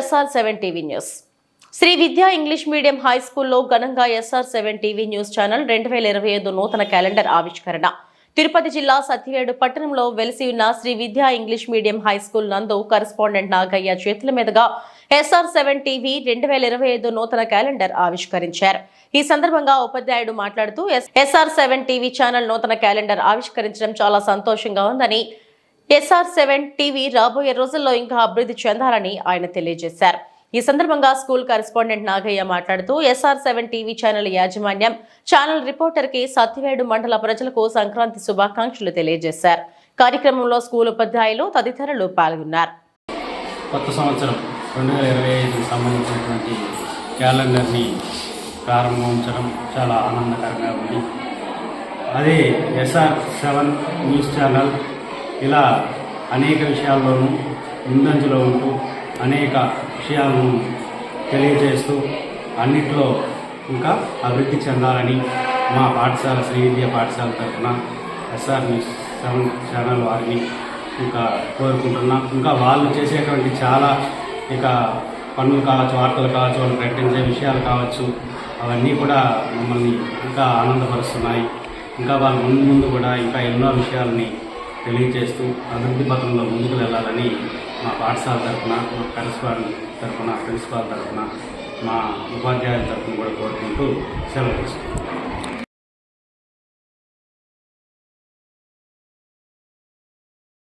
SR seven TV news. Shri Vidya English medium high స్కూల్లో ఘనంగా SR seven TV news channel రెండు వేల ఇరవై ఐదు నూతన క్యాలెండర్ ఆవిష్కరణ. తిరుపతి జిల్లా సత్యవేడు పట్టణంలో వెలిసి ఉన్న Shri Vidya English medium high school నందు కరెస్పాండెంట్ నాగయ్య చేతుల మీదుగా ఎస్ఆర్ సెవెన్ టీవీ రెండు వేల ఇరవై ఐదు నూతన క్యాలెండర్ ఆవిష్కరించారు. ఈ సందర్భంగా ఉపాధ్యాయుడు మాట్లాడుతూ ఎస్ఆర్ సెవెన్ టీవీ ఛానల్ నూతన క్యాలెండర్ ఆవిష్కరించడం చాలా సంతోషంగా ఉందని ఎస్ఆర్ సెవెన్ టీవీ రాబోయే రోజుల్లో ఇంకా అభివృద్ధి చెందాలని ఆయన తెలియజేశారు. ఈ సందర్భంగా స్కూల్ కరెస్పాండెంట్ నాగయ్య మాట్లాడుతూ ఎస్ఆర్ సెవెన్ టీవీ ఛానల్ యాజమాన్యం ఛానల్ రిపోర్టర్కి సత్యవేడు మండల ప్రజలకు సంక్రాంతి శుభాకాంక్షలు తెలియజేశారు. కార్యక్రమంలో స్కూల్ ఉపాధ్యాయులు తదితరులు పాల్గొన్నారు. కొత్త సంవత్సరం రెండు వేల ఇరవై ఐదుకు సంబంధించినటువంటి క్యాలెండర్ని ప్రారంభించడం చాలా ఆనందకరంగా ఉంది. అదే ఎస్ఆర్ సెవెన్ న్యూస్ ఛానల్ ఇలా అనేక విషయాల్లోనూ ముందంజలో ఉంటూ అనేక విషయాలను తెలియజేస్తూ అన్నిట్లో ఇంకా అభివృద్ధి చెందాలని మా పాఠశాల శ్రీ విద్యా పాఠశాల తరఫున ఎస్ఆర్ న్యూస్ సెవెన్ ఛానల్ వారిని ఇంకా కోరుకుంటున్నాం. ఇంకా వాళ్ళు చేసేటువంటి చాలా ఇక పనులు కావచ్చు వార్తలు కావచ్చు వాళ్ళు ప్రకటించే విషయాలు కావచ్చు అవన్నీ కూడా మమ్మల్ని ఇంకా ఆనందపరుస్తున్నాయి. ఇంకా వాళ్ళ ముందు ముందు కూడా ఇంకా ఎన్నో విషయాలని తెలియజేస్తూ అభివృద్ధి పథంలో ముందుకు వెళ్ళాలని మా పాఠశాల తరఫున మా తరఫున ప్రిన్సిపాల్ తరఫున మా ఉపాధ్యాయుల తరఫున కూడా కోరుకుంటూ సెలవు తీసుకుంటాం